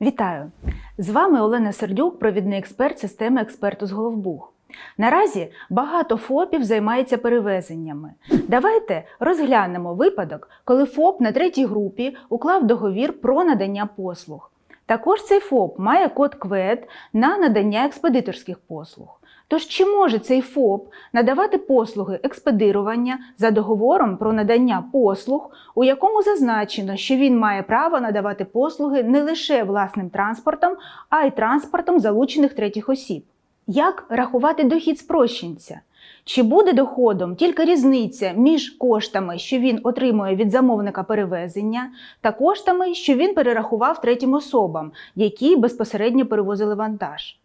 Вітаю! З вами Олена Сердюк, провідний експерт системи експерту з Головбух. Наразі багато ФОПів займається перевезеннями. Давайте розглянемо випадок, коли ФОП на третій групі уклав договір про надання послуг. Також цей ФОП має код КВЕД на надання експедиторських послуг. Тож чи може цей ФОП надавати послуги експедирування за договором про надання послуг, у якому зазначено, що він має право надавати послуги не лише власним транспортом, а й транспортом залучених третіх осіб? Як рахувати дохід спрощенця? Чи буде доходом тільки різниця між коштами, що він отримує від замовника перевезення, та коштами, що він перерахував третім особам, які безпосередньо перевозили вантаж?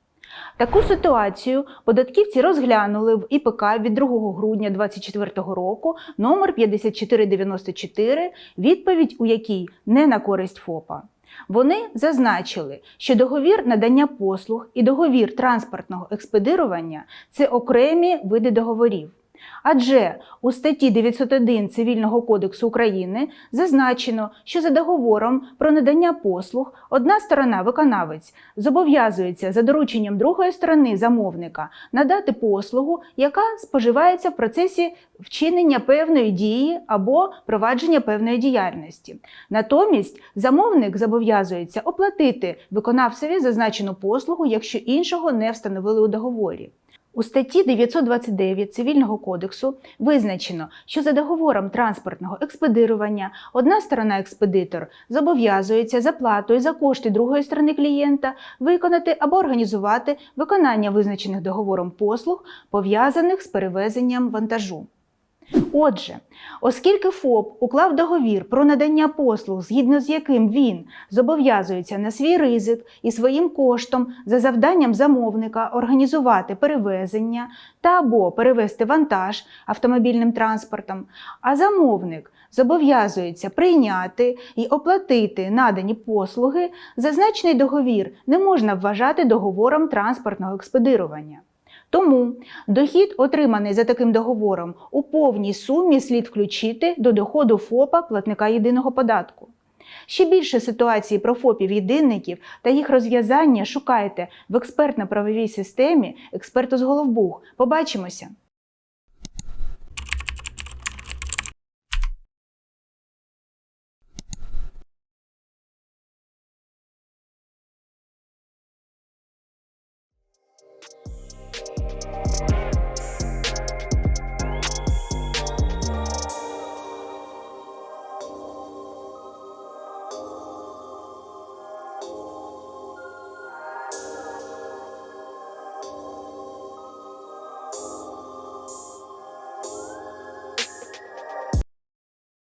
Таку ситуацію податківці розглянули в ІПК від 2 грудня 2024 року номер 5494, відповідь у якій не на користь ФОПа. Вони зазначили, що договір надання послуг і договір транспортного експедирування це окремі види договорів. Адже у статті 901 Цивільного кодексу України зазначено, що за договором про надання послуг одна сторона виконавець зобов'язується за дорученням другої сторони замовника надати послугу, яка споживається в процесі вчинення певної дії або провадження певної діяльності. Натомість замовник зобов'язується оплатити виконавцеві зазначену послугу, якщо іншого не встановили у договорі. У статті 929 Цивільного кодексу визначено, що за договором транспортного експедирування одна сторона експедитор зобов'язується за платою за кошти другої сторони клієнта виконати або організувати виконання визначених договором послуг, пов'язаних з перевезенням вантажу. Отже, оскільки ФОП уклав договір про надання послуг, згідно з яким він зобов'язується на свій ризик і своїм коштом за завданням замовника організувати перевезення та або перевезти вантаж автомобільним транспортом, а замовник зобов'язується прийняти і оплатити надані послуги, зазначений договір не можна вважати договором транспортного експедирування. Тому дохід, отриманий за таким договором, у повній сумі слід включити до доходу ФОПа платника єдиного податку. Ще більше ситуацій про ФОПів-єдинників та їх розв'язання шукайте в експертно-правовій системі експерту з Головбух. Побачимося!